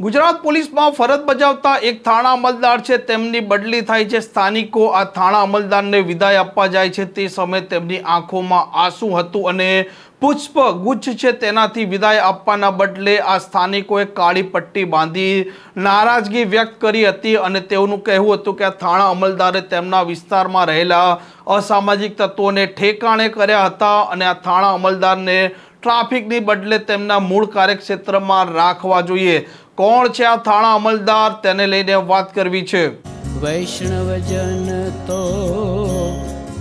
ગુજરાત પોલીસમાં ફરજ બજાવતા એક થાણા અમલદાર છે. તેમની બદલી થાય છે. સ્થાનિકો આ થાણા અમલદારને વિદાય આપવા જાય છે. તે સમયે તેમની આંખોમાં આંસુ હતું અને પુષ્પ ગુચ્છ છે. તેનાથી વિદાય આપવાના બદલે આ સ્થાનિકોએ કાળી પટ્ટી બાંધી નારાજગી વ્યક્ત કરી હતી અને તેઓનું કહેવું હતું કે આ થાણા અમલદારે તેમના વિસ્તારમાં રહેલા અસામાજિક તત્વોને ઠેકાણે કર્યા હતા અને આ થાણા અમલદારને ટ્રાફિકની બદલે તેમના મૂળ કાર્યક્ષેત્રમાં રાખવા જોઈએ. કોણ છે આ થાણા અમલદાર? તેને લઈને વાત કરવી છે. વૈષ્ણવજન તો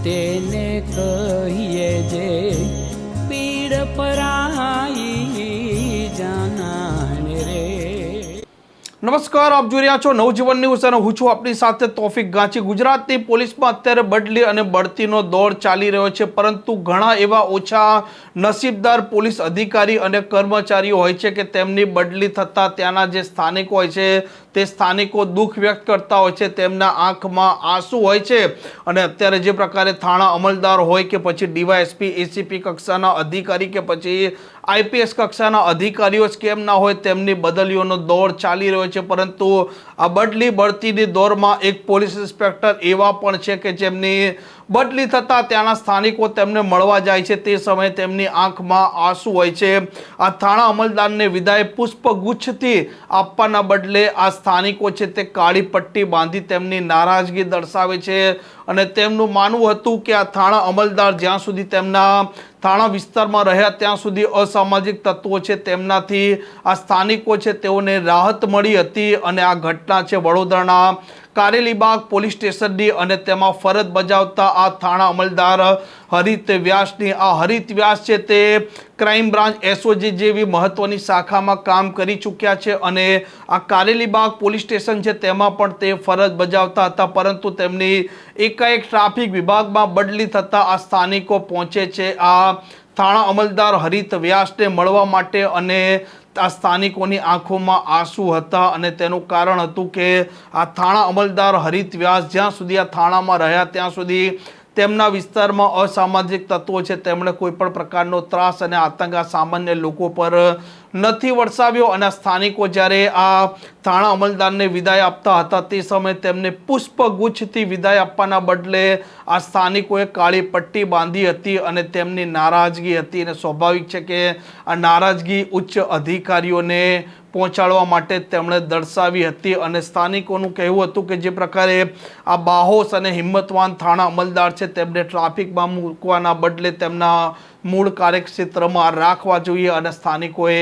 તેને કહીએ જે પીડ પરાઈ નમસ્કાર, આપ જોઈ રહ્યા છો નવજીવન ન્યૂઝ અને હું છું આપની સાથે તોફિક ગાંચી. ગુજરાતની પોલીસમાં અત્યારે બદલી અને બઢતીનો દોર ચાલી રહ્યો છે, પરંતુ ઘણા એવા ઓછા નસીબદાર પોલીસ અધિકારી અને કર્મચારીઓ હોય છે કે તેમની બદલી થતાં ત્યાંના જે સ્થાનિકો હોય છે, તે સ્થાનિકો દુઃખ વ્યક્ત કરતા હોય છે, તેમના આંખમાં આંસુ હોય છે. અને અત્યારે જે પ્રકારે થાણા અમલદાર હોય કે પછી ડીવાયએસપી, એસીપી કક્ષાના અધિકારી કે પછી આઈપીએસ કક્ષાના અધિકારીઓ જ કેમ ના હોય તેમની બદલીઓનો દોર ચાલી રહ્યો છે. પરંતુ આ બદલી બઢતીની દોરમાં એક પોલીસ ઇન્સ્પેક્ટર એવા પણ છે કે જેમની બદલી થતાં ત્યાંના સ્થાનિકો તેમને મળવા જાય છે. તે સમયે તેમની આંખમાં આંસુ હોય છે. આ થાણા અમલદારને વિદાય પુષ્પગુચ્છથી આપવાના બદલે આ સ્થાનિકો છે તે કાળી પટ્ટી બાંધી તેમની નારાજગી દર્શાવે છે. અને તેમનું માનવું હતું કે આ થાણા અમલદાર જ્યાં સુધી તેમના થાણા વિસ્તારમાં રહ્યા ત્યાં સુધી અસામાજિક તત્વો છે, તેમનાથી આ સ્થાનિકો છે, તેઓને રાહત મળી હતી અને આ ઘટના છે વડોદરાના કારેલીબાગ પોલીસ સ્ટેશનની અને તેમાં ફરજ બજાવતા આ થાણા અમલદાર હરિત વ્યાસની, આ હરિત વ્યાસ છે તે ક્રાઇમ બ્રાન્ચ એસઓજી જેવી મહત્વની શાખામાં કામ કરી ચૂક્યા છે અને આ કારેલીબાગ પોલીસ સ્ટેશન છે તેમાં પણ તે ફરજ બજાવતા હતા, પરંતુ તેમની એકાએક ટ્રાફિક વિભાગમાં બદલી થતાં આ સ્થાનિકો પહોંચે છે. આ થાણા અમલદાર હરિત વ્યાસને મળવા માટે અને આ સ્થાનિકોની આંખોમાં આંસુ હતા અને તેનું કારણ હતું કે આ થાણા અમલદાર હરિત વ્યાસ જ્યાં સુધી આ થાણામાં રહ્યા ત્યાં સુધી તેમના વિસ્તારમાં અસામાજિક તત્વો છે. તેમણે કોઈ પણ પ્રકારનો ત્રાસ અને આતંક આ સામાન્ય લોકો પર નથી વરસાવ્યો અને સ્થાનિકો જ્યારે આ થાણા અમલદારને વિદાય આપતા હતા તે સમયે તેમને પુષ્પગુચ્છથી વિદાય આપવાના બદલે આ સ્થાનિકોએ કાળી પટ્ટી બાંધી હતી અને તેમની નારાજગી હતી અને સ્વાભાવિક છે કે આ નારાજગી ઉચ્ચ અધિકારીઓને પહોંચાડવા માટે તેમણે દર્શાવી હતી અને સ્થાનિકોનું કહેવું હતું કે જે પ્રકારે આ બાહોશ અને હિંમતવાન થાણા અમલદાર છે તેમને ટ્રાફિકમાં મૂકવાના બદલે તેમના મૂળ કાર્યક્ષેત્રમાં રાખવા જોઈએ અને સ્થાનિકોએ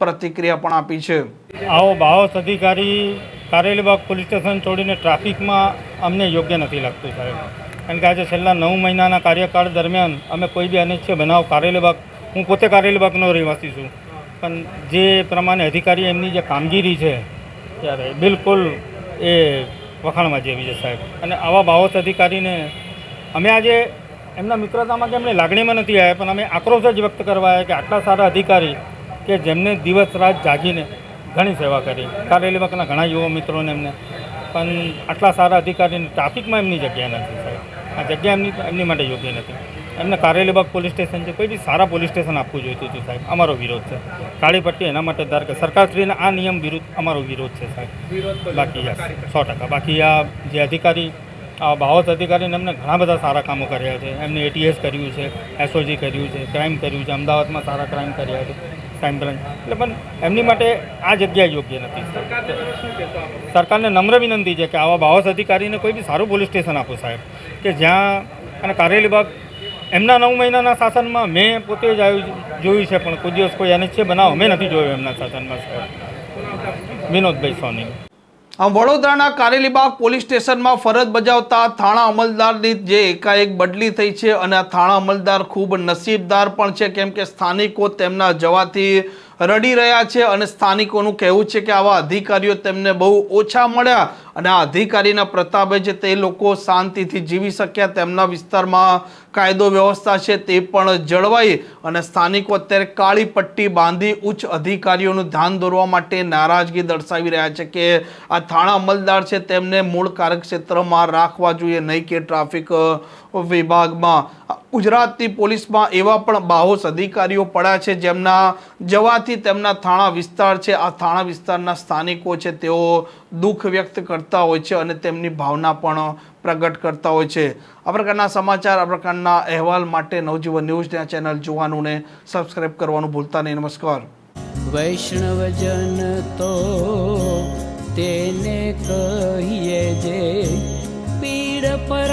પ્રતિક્રિયા પણ આપી છે. આવો બાવસ અધિકારી કારેલીબાગ પોલીસ સ્ટેશન છોડીને ટ્રાફિકમાં અમને યોગ્ય નથી લાગતું સાહેબ. કારણ કે આજે છેલ્લા નવ મહિનાના કાર્યકાળ દરમિયાન અમે કોઈ બી અનિચ્છ બનાવ કારેલીબાગ હું પોતે કારેલીબાગનો રહેવાસી છું. પણ જે પ્રમાણે અધિકારી એમની જે કામગીરી છે, ત્યારે બિલકુલ એ વખાણમાં જેવી છે સાહેબ. અને આવા બાવસ અધિકારીને અમે આજે એમના મિત્રતામાં કે એમની લાગણીમાં નથી આવ્યા પણ અમે આક્રોશ જ વ્યક્ત કરવા આવ્યા કે આટલા સારા અધિકારી કે જેમને દિવસ રાત જાગીને ઘણી સેવા કરી. કારેલીબાગના ઘણા યુવા મિત્રોને એમને. પણ આટલા સારા અધિકારીને ટ્રાફિકમાં એમની જગ્યા નથી સાહેબ. આ જગ્યા એમની એમની માટે યોગ્ય નથી. એમને કારેલીબાગ પોલીસ સ્ટેશન છે કોઈ બી સારા પોલીસ સ્ટેશન આપવું જોઈતું હતું સાહેબ. અમારો વિરોધ છે. કાળી પટ્ટી એના માટે ધાર કે સરકારશ્રીના આ નિયમ વિરુદ્ધ અમારો વિરોધ છે સાહેબ. બાકી સો ટકા. બાકી આ જે અધિકારી બાહોશ અધિકારીને એમને ઘણા બધા સારા કામો કર્યા છે. એમને એટીએસ કર્યું છે એસઓજી કર્યું છે ક્રાઇમ કર્યું છે, અમદાવાદમાં સારા ક્રાઇમ કર્યા છે ક્રાઇમ બ્રાન્ચ એટલે પણ એમની માટે આ જગ્યા યોગ્ય નથી. સરકારને નમ્ર વિનંતી છે કે આવા બાવસ અધિકારીને કોઈ બી સારું પોલીસ સ્ટેશન આપો સાહેબ. કે જ્યાં અને કારેલીબાગ એમના નવ મહિનાના શાસનમાં મેં પોતે જ જોયું છે, પણ કોઈ દિવસ કોઈ અનિચ્છય બનાવ અમે નથી જોયું એમના શાસનમાં સાહેબ. વિનોદભાઈ સોની. વડોદરાના કારેલીબાગ પોલીસ સ્ટેશનમાં ફરજ બજાવતા થાણા અમલદારની જે એકાએક બદલી થઈ છે અને આ થાણા અમલદાર ખૂબ નસીબદાર પણ છે, કેમ કે સ્થાનિકો તેમના જવાથી રડી રહ્યા છે અને સ્થાનિકોનું કહેવું છે કે આવા અધિકારીઓ તેમને બહુ ઓછા મળ્યા અને આ અધિકારીના પ્રતાપે છે તે લોકો શાંતિથી જીવી શક્યા. તેમના વિસ્તારમાં કાયદો વ્યવસ્થા છે તે પણ જળવાઈ અને સ્થાનિકો અત્યારે કાળી પટ્ટી બાંધી ઉચ્ચ અધિકારીઓનું ધ્યાન દોરવા માટે નારાજગી દર્શાવી રહ્યા છે કે આ થાણા અમલદાર છે તેમને મૂળ કાર્યક્ષેત્રમાં રાખવા જોઈએ, નહીં કે ટ્રાફિક વિભાગમાં. ગુજરાતની પોલીસમાં એવા પણ બાહોશ અધિકારીઓ પડ્યા છે જેમના જવાથી તેમના થાણા વિસ્તાર છે. આ થાણા વિસ્તારના સ્થાનિકો છે, તેઓ દુઃખ વ્યક્ત કરતા હોય છે અને તેમની ભાવના પણ પ્રગટ કરતા હોય છે. આ પ્રકારના સમાચાર, આ પ્રકારના અહેવાલ માટે નવજીવન ન્યૂઝના ચેનલ જોવાનું ને સબસ્ક્રાઈબ કરવાનું ભૂલતા નહીં. નમસ્કાર. વૈષ્ણવજન તો તેને કહીએ જે પીડ પર